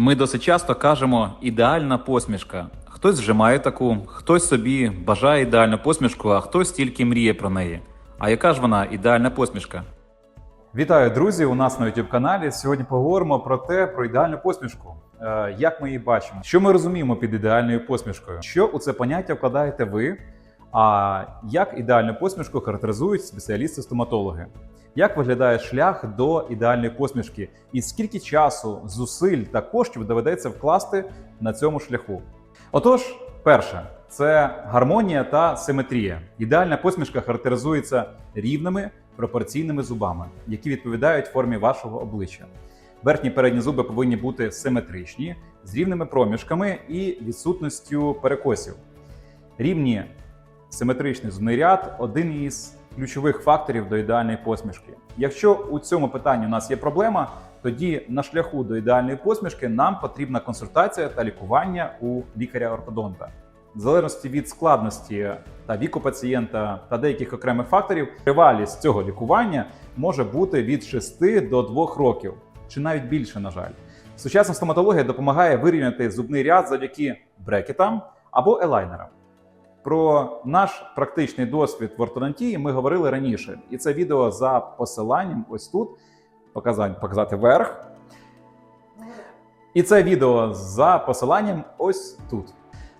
Ми досить часто кажемо ідеальна посмішка. Хтось вже має таку, хтось собі бажає ідеальну посмішку, а хтось тільки мріє про неї. А яка ж вона ідеальна посмішка? Вітаю, друзі! У нас на youtube каналі. Сьогодні поговоримо про те, про ідеальну посмішку. Е, Як ми її бачимо? Що ми розуміємо під ідеальною посмішкою? Що у це поняття вкладаєте ви? А як ідеальну посмішку характеризують спеціалісти-стоматологи? Як виглядає шлях до ідеальної посмішки? І скільки часу, зусиль та коштів доведеться вкласти на цьому шляху? Отож, перше, це гармонія та симетрія. Ідеальна посмішка характеризується рівними пропорційними зубами, які відповідають формі вашого обличчя. Верхні передні зуби повинні бути симетричні, з рівними проміжками і відсутністю перекосів. Рівні симетричний зубний ряд один із ключових факторів до ідеальної посмішки. Якщо у цьому питанні у нас є проблема, тоді на шляху до ідеальної посмішки нам потрібна консультація та лікування у лікаря-ортодонта. В залежності від складності та віку пацієнта та деяких окремих факторів, тривалість цього лікування може бути від 6 до 2 років, чи навіть більше, на жаль. Сучасна стоматологія допомагає вирівняти зубний ряд завдяки брекетам або елайнерам. Про наш практичний досвід в ортодонтії ми говорили раніше, і це відео за посиланням ось тут. Показати, показати вверх. І це відео за посиланням ось тут.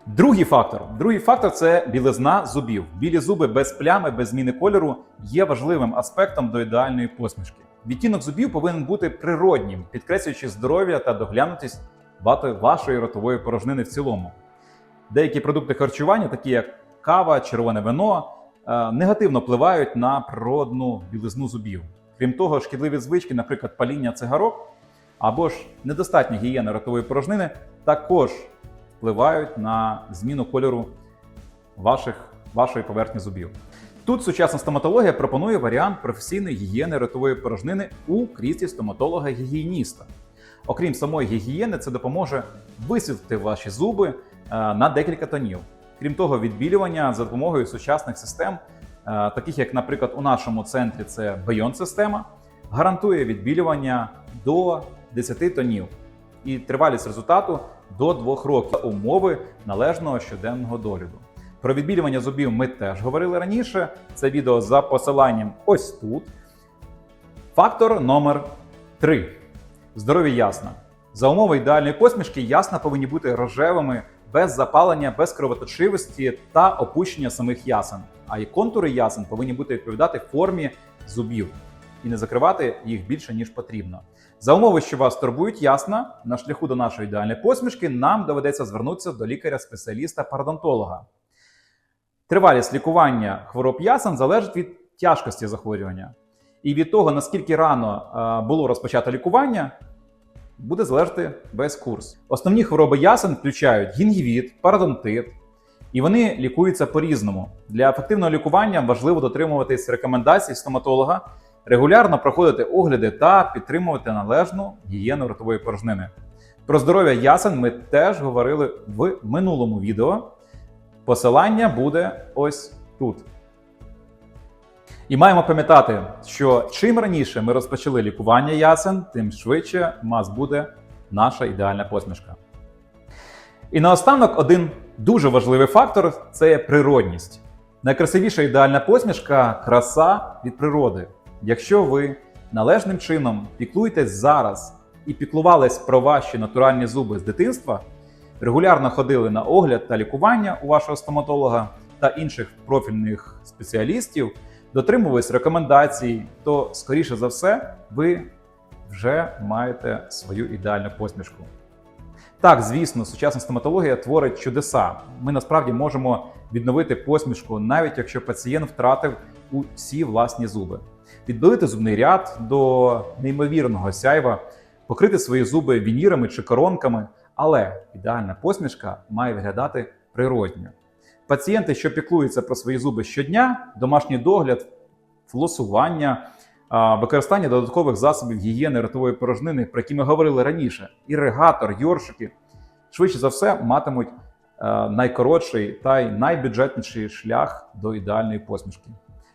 Другий фактор. Другий фактор це білизна зубів. Білі зуби без плями, без зміни кольору є важливим аспектом до ідеальної посмішки. Відтінок зубів повинен бути природнім, підкреслюючи здоров'я та доглянутість вашої ротової порожнини в цілому. Деякі продукти харчування, такі як кава, червоне вино, е, негативно впливають на природну білизну зубів. Крім того, шкідливі звички, наприклад, паління цигарок або ж недостатня гігієна ротової порожнини, також впливають на зміну кольору ваших, вашої поверхні зубів. Тут сучасна стоматологія пропонує варіант професійної гігієни ротової порожнини у кріслі стоматолога-гігієніста. Окрім самої гігієни, це допоможе висвітлити ваші зуби на декілька тонів. Крім того, відбілювання за допомогою сучасних систем, е, таких як, наприклад, у нашому центрі це Beyond система, гарантує відбілювання до 10 тонів і тривалість результату до 2 років умови належного щоденного догляду. Про відбілювання зубів ми теж говорили раніше. Це відео за посиланням ось тут. Фактор номер 3. Здоров'я ясна. За умови ідеальної посмішки ясна повинні бути рожевими, без запалення, без кровоточивості та опущення самих ясен. А і контури ясен повинні бути відповідати формі зубів і не закривати їх більше ніж потрібно. За умови, що вас турбують ясна, на шляху до нашої ідеальної посмішки нам доведеться звернутися до лікаря-спеціаліста-пародонтолога. Тривалість лікування хвороб ясен залежить від тяжкості захворювання. І від того, наскільки рано е, було розпочато лікування, буде залежати весь курс. Основні хвороби ясен включають гінгівіт, пародонтит, і вони лікуються по-різному. Для ефективного лікування важливо дотримуватись рекомендацій стоматолога, регулярно проходити огляди та підтримувати належну гігієну ротової порожнини. Про здоров'я ясен ми теж говорили в минулому відео. Посилання буде ось тут. І маємо пам'ятати, що чим раніше ми розпочали лікування ясен, тим швидше у нас буде наша ідеальна посмішка. І наостанок один дуже важливий фактор це природність. Найкрасивіша ідеальна посмішка краса від природи. Якщо ви належним чином піклуєтесь зараз і піклувались про ваші натуральні зуби з дитинства, регулярно ходили на огляд та лікування у вашого стоматолога та інших профільних спеціалістів, дотримувались рекомендацій, то, скоріше за все, ви вже маєте свою ідеальну посмішку. Так, звісно, сучасна стоматологія творить чудеса. Ми насправді можемо відновити посмішку, навіть якщо пацієнт втратив усі власні зуби, відбилити зубний ряд до неймовірного сяйва, покрити свої зуби вінірами чи коронками, але ідеальна посмішка має виглядати природньо. Пацієнти, що піклуються про свої зуби щодня, домашній догляд, флосування, використання додаткових засобів гігієни ротової порожнини, про які ми говорили раніше, іригатор, йоршики, швидше за все матимуть найкоротший та й найбюджетніший шлях до ідеальної посмішки.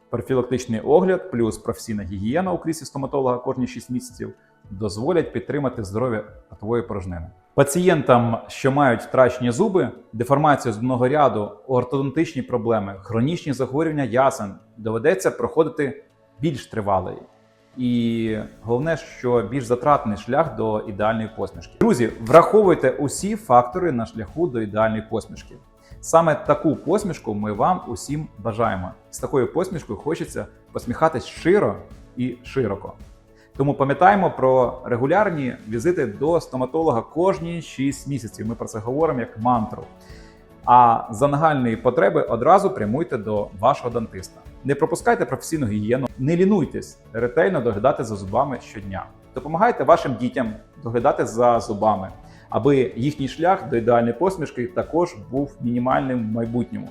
Профілактичний огляд плюс професійна гігієна у кріслі стоматолога кожні 6 місяців дозволять підтримати здоров'я ротової порожнини. Пацієнтам, що мають втрачені зуби, деформацію зубного ряду, ортодонтичні проблеми, хронічні захворювання ясен, доведеться проходити більш тривалий. І головне, що більш затратний шлях до ідеальної посмішки. Друзі, враховуйте усі фактори на шляху до ідеальної посмішки. Саме таку посмішку ми вам усім бажаємо. З такою посмішкою хочеться посміхатись щиро і широко. Тому пам'ятаємо про регулярні візити до стоматолога кожні 6 місяців. Ми про це говоримо як мантру. А за нагальної потреби одразу прямуйте до вашого дантиста. Не пропускайте професійну гігієну, не лінуйтесь ретельно доглядати за зубами щодня. Допомагайте вашим дітям доглядати за зубами, аби їхній шлях до ідеальної посмішки також був мінімальним в майбутньому.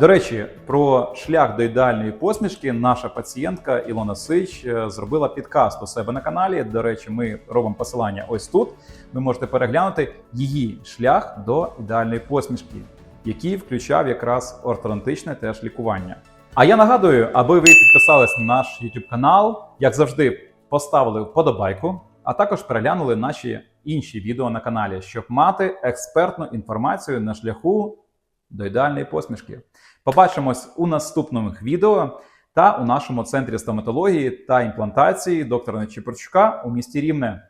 До речі, про шлях до ідеальної посмішки наша пацієнтка Ілона Сич е, зробила підкаст у себе на каналі. До речі, ми робимо посилання ось тут. Ви можете переглянути її шлях до ідеальної посмішки, який включав якраз ортодонтичне теж лікування. А я нагадую, аби ви підписались на наш YouTube канал, як завжди, поставили вподобайку, а також переглянули наші інші відео на каналі, щоб мати експертну інформацію на шляху до ідеальної посмішки. Побачимось у наступних відео та у нашому центрі стоматології та імплантації доктора Нечіпорчука у місті Рівне.